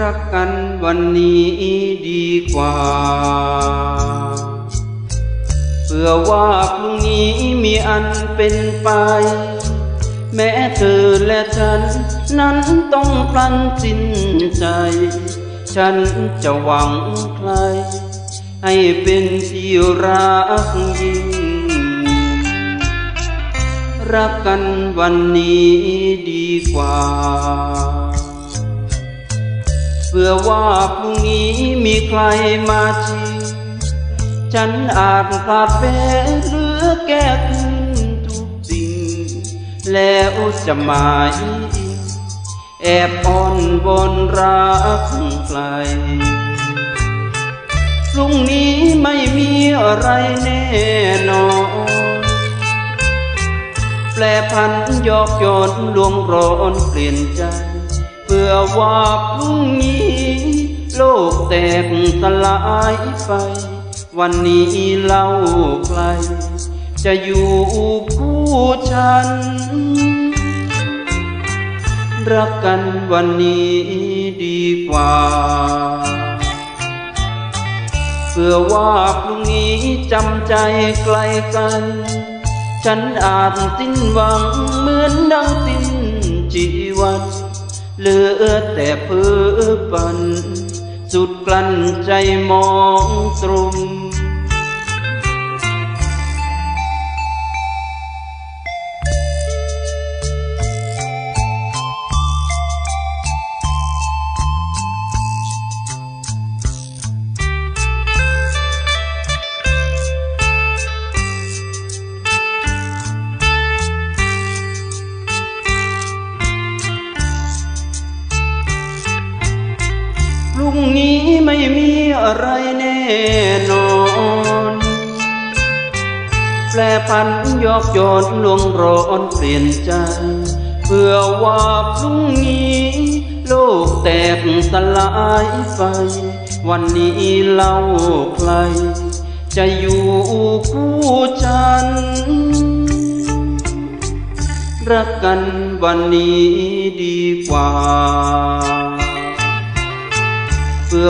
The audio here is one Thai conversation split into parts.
รักกันวันนี้ดีกว่า เพื่อว่าพรุ่งนี้มีอันเป็นไป แม้เธอและฉัน นั้นต้องพลันสิ้นใจ ฉันจะหวังใคร ให้เป็นที่รักยิ่ง รักกันวันนี้ดีกว่า เพื่อว่าพรุ่งนี้มีใครมาชิงฉันอาจพลาดแพ้หรือแก้คืนทุกสิ่ง แล้วจะหมายอิงแอบอ้อนบนรักใครพรุ่งนี้ไม่มีอะไรแน่นอน แปลพันยอกย้อนลวงร้อนเปลี่ยนใจ เพื่อว่าพรุ่งนี้ โลกแตกสลายไป วันนี้เล่าใคร จะอยู่คู่ฉัน รักกันวันนี้ดีกว่าเพื่อว่าพรุ่งนี้จำใจไกลกันฉันอาจสิ้นหวังเหมือนดังสิ้นชีวัน เหลือแต่เพื่อปัน สุดกลั้นใจมองตรง รุ่งนี้ไม่มีอะไรแน่นอน แปลพันยอกย้อนลวงร้อนเปลี่ยนใจ เพื่อว่าพรุ่งนี้ โลกแตกสลายไป วันนี้เล่าใคร จะอยู่คู่ฉัน รักกันวันนี้ดีกว่า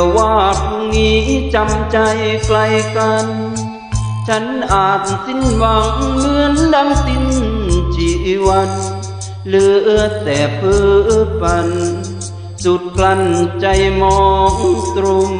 อว่าพรุ่งนี้จำใจไกลกัน ฉันอาจสิ้นหวังเหมือนดังสิ้นชีวันเหลือแต่เพ้อฝัน สุดกลั้นใจมองตรุม